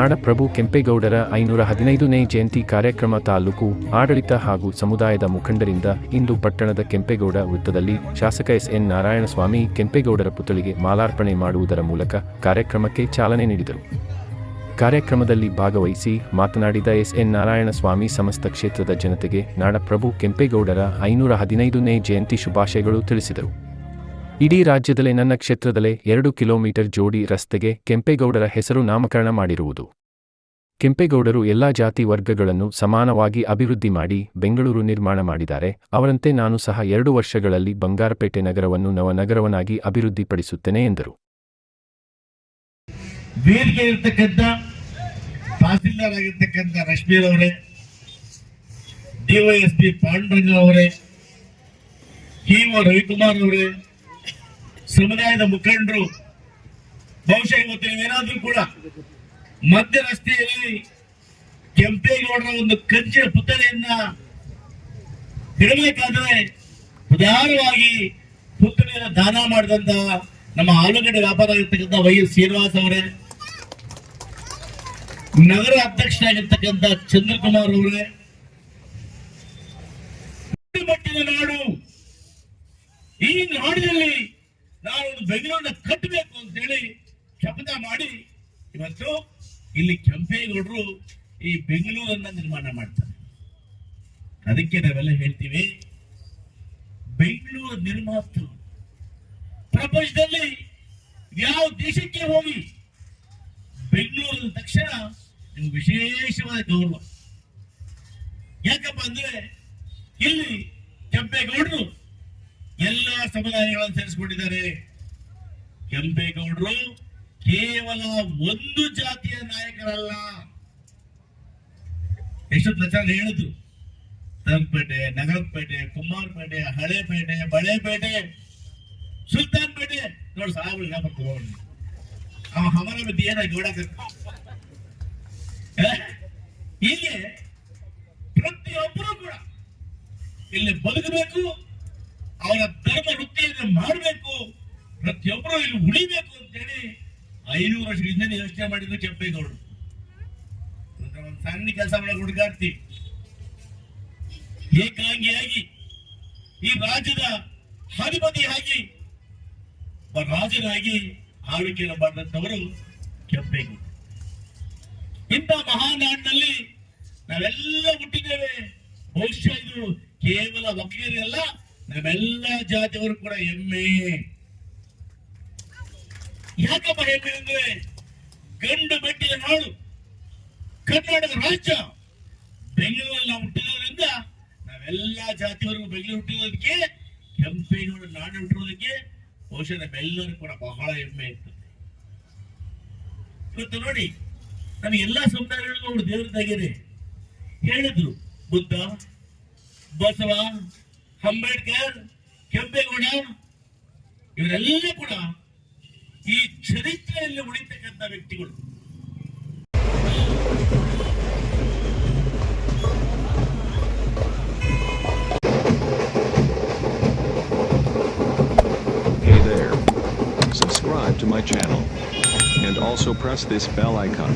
ನಾಡಪ್ರಭು ಕೆಂಪೇಗೌಡರ ಐನೂರ ಹದಿನೈದನೇ ಜಯಂತಿ ಕಾರ್ಯಕ್ರಮ ತಾಲೂಕು ಆಡಳಿತ ಹಾಗೂ ಸಮುದಾಯದ ಮುಖಂಡರಿಂದ ಇಂದು ಪಟ್ಟಣದ ಕೆಂಪೇಗೌಡ ವೃತ್ತದಲ್ಲಿ ಶಾಸಕ ಎಸ್ ಎನ್ ನಾರಾಯಣಸ್ವಾಮಿ ಕೆಂಪೇಗೌಡರ ಪುತ್ಥಳಿಗೆ ಮಾಲಾರ್ಪಣೆ ಮಾಡುವುದರ ಮೂಲಕ ಕಾರ್ಯಕ್ರಮಕ್ಕೆ ಚಾಲನೆ ನೀಡಿದರು. ಕಾರ್ಯಕ್ರಮದಲ್ಲಿ ಭಾಗವಹಿಸಿ ಮಾತನಾಡಿದ ಎಸ್ ಎನ್ ನಾರಾಯಣಸ್ವಾಮಿ ಸಮಸ್ತ ಕ್ಷೇತ್ರದ ಜನತೆಗೆ ನಾಡಪ್ರಭು ಕೆಂಪೇಗೌಡರ ಐನೂರ ಹದಿನೈದನೇ ಜಯಂತಿ ಶುಭಾಶಯಗಳು ತಿಳಿಸಿದರು. ಇಡೀ ರಾಜ್ಯದಲ್ಲೇ ನನ್ನ ಕ್ಷೇತ್ರದಲ್ಲೇ ಎರಡು ಕಿಲೋಮೀಟರ್ ಜೋಡಿ ರಸ್ತೆಗೆ ಕೆಂಪೇಗೌಡರ ಹೆಸರು ನಾಮಕರಣ ಮಾಡಿರುವುದು. ಕೆಂಪೇಗೌಡರು ಎಲ್ಲಾ ಜಾತಿ ವರ್ಗಗಳನ್ನು ಸಮಾನವಾಗಿ ಅಭಿವೃದ್ಧಿ ಮಾಡಿ ಬೆಂಗಳೂರು ನಿರ್ಮಾಣ ಮಾಡಿದ್ದಾರೆ. ಅವರಂತೆ ನಾನು ಸಹ ಎರಡು ವರ್ಷಗಳಲ್ಲಿ ಬಂಗಾರಪೇಟೆ ನಗರವನ್ನು ನವನಗರವನ್ನಾಗಿ ಅಭಿವೃದ್ಧಿಪಡಿಸುತ್ತೇನೆ ಎಂದರು. ಡಿವೈಎಸ್ಪಿ ಪಾಂಡುರಂಗ ಅವರೇ ರವಿಕುಮಾರ್ ಅವರೇ ಸಮುದಾಯದ ಮುಖಂಡರು, ಬಹುಶಃ ಇವತ್ತು ನೀವೇನಾದ್ರೂ ಕೂಡ ಮಧ್ಯ ರಸ್ತೆಯಲ್ಲಿ ಕೆಂಪೇಗೌಡರ ಒಂದು ಕಂಚಿನ ಪುತ್ತಳೆಯನ್ನ ಇಡಬೇಕಾದ್ರೆ ಉದಾರವಾಗಿ ಪುತ್ತಳೆಯನ್ನು ದಾನ ಮಾಡಿದಂತ ನಮ್ಮ ಆಲೂಗಡ್ಡೆ ವ್ಯಾಪಾರ ಆಗಿರ್ತಕ್ಕಂಥ ವೈ ಎಸ್ ಶ್ರೀನಿವಾಸ್ ಅವರೇ, ನಗರ ಅಧ್ಯಕ್ಷರಾಗಿರ್ತಕ್ಕಂಥ ಚಂದ್ರಕುಮಾರ್ ಅವರೇ ಮಟ್ಟಿನ ನಾಡು ಈ ನಾಡಿನಲ್ಲಿ ನಾನು ಒಂದು ಬೆಂಗಳೂರನ್ನ ಕಟ್ಟಬೇಕು ಅಂತ ಹೇಳಿ ಶಪಥ ಮಾಡಿ ಇವತ್ತು ಇಲ್ಲಿ ಕೆಂಪೇಗೌಡರು ಈ ಬೆಂಗಳೂರನ್ನ ನಿರ್ಮಾಣ ಮಾಡ್ತಾರೆ. ಅದಕ್ಕೆ ನಾವೆಲ್ಲ ಹೇಳ್ತೀವಿ, ಬೆಂಗಳೂರು ನಿರ್ಮಾತೃ, ಪ್ರಪಂಚದಲ್ಲಿ ಯಾವ ದೇಶಕ್ಕೆ ಹೋಗಿ ಬೆಂಗಳೂರಿನ ತಕ್ಷಣ ನಿಮ್ಗೆ ವಿಶೇಷವಾದ ಗೌರವ. ಯಾಕಪ್ಪ ಅಂದ್ರೆ ಇಲ್ಲಿ ಕೆಂಪೇಗೌಡರು ಎಲ್ಲ ಸಮುದಾಯಗಳನ್ನು ಸೇರಿಸಿಕೊಂಡಿದ್ದಾರೆ. ಕೆಂಪೇಗೌಡರು ಕೇವಲ ಒಂದು ಜಾತಿಯ ನಾಯಕರಲ್ಲ. ಎಷ್ಟು ಪ್ರಚಾರ ಹೇಳಿದ್ರು. ತರಪೇಟೆ ನಗರಪೇಟೆ ಕುಮಾರಪೇಟೆ ಹಳೇಪೇಟೆ ಬಳೆಪೇಟೆ ಸುಲ್ತಾನ್ ಪೇಟೆ ನೋಡಿ ಸಾಹೇಬ್ರು ಜ್ಞಾಪಕ ಅವ ಹವನ ಬಿದ್ದು ಏನಾಗಿ ಓಡಾಕ ಇಲ್ಲಿ ಪ್ರತಿಯೊಬ್ಬರು ಕೂಡ ಇಲ್ಲಿ ಬದುಕಬೇಕು. ಅವರ ಧರ್ಮ ವೃತ್ತಿಯನ್ನು ಮಾಡಬೇಕು. ಪ್ರತಿಯೊಬ್ಬರು ಇಲ್ಲಿ ಉಳಿಬೇಕು ಅಂತೇಳಿ ಐನೂರು ವರ್ಷದಿಂದ ಯೋಚನೆ ಮಾಡಿದ್ರು ಕೆಂಪೇಗೌಡರು. ಒಂದು ಸಣ್ಣ ಕೆಲಸ ಮಾಡೋ ಹುಡುಗಾಡ್ತೀವಿ ಏಕಾಂಗಿಯಾಗಿ ಈ ರಾಜ್ಯದ ಅಧಿಪತಿಯಾಗಿ ರಾಜನಾಗಿ ಆಳ್ವಿಕೆಯನ್ನು ಮಾಡಿದಂಥವರು ಕೆಂಪೇಗೌಡರು ಇಂಥ ಮಹಾನಾಡಿನಲ್ಲಿ ನಾವೆಲ್ಲ ಹುಟ್ಟಿದ್ದೇವೆ. ಬಹುಶಃ ಇದು ಕೇವಲ ಒಕ್ಕಲಿಗರಲ್ಲ ನಾವೆಲ್ಲ ಜಾತಿಯವರು ಕೂಡ ಹೆಮ್ಮೆ. ಯಾಕಪ್ಪ ಹೆಮ್ಮೆ ಅಂದ್ರೆ ಗಂಡು ಬೆಟ್ಟಿದ ನಾಳು ಕರ್ನಾಟಕ ರಾಜ್ಯ. ಬೆಂಗಳೂರಲ್ಲಿ ನಾವು ಹುಟ್ಟಿರೋದ್ರಿಂದ ನಾವೆಲ್ಲ ಜಾತಿಯವರು ಬೆಂಗಳೂರು ಹುಟ್ಟಿರೋದಕ್ಕೆ, ಕೆಂಪೇಗೌಡ ನಾಡು ಹುಟ್ಟಿರೋದಕ್ಕೆ ಬಹುಶಃ ನಮ್ಮೆಲ್ಲರೂ ಕೂಡ ಬಹಳ ಹೆಮ್ಮೆ ಇರ್ತದೆ ಇವತ್ತು ನೋಡಿ ನಮಗೆ ಎಲ್ಲಾ ಸಮುದಾಯಗಳಿಗೂ ಅವರು ದೇವರದಾಗಿದೆ ಹೇಳಿದ್ರು. ಬುದ್ಧ, ಬಸವ ಅಂಬೇಡ್ಕರ್ ಕೆಂಪೇಗೌಡ ಇವರೆಲ್ಲ ಕೂಡ ಈ ಚರಿತ್ರೆಯಲ್ಲಿ ಉಳಿತಕ್ಕಂಥ ವ್ಯಕ್ತಿಗಳು Hey there. Subscribe to my channel. And also press this bell icon.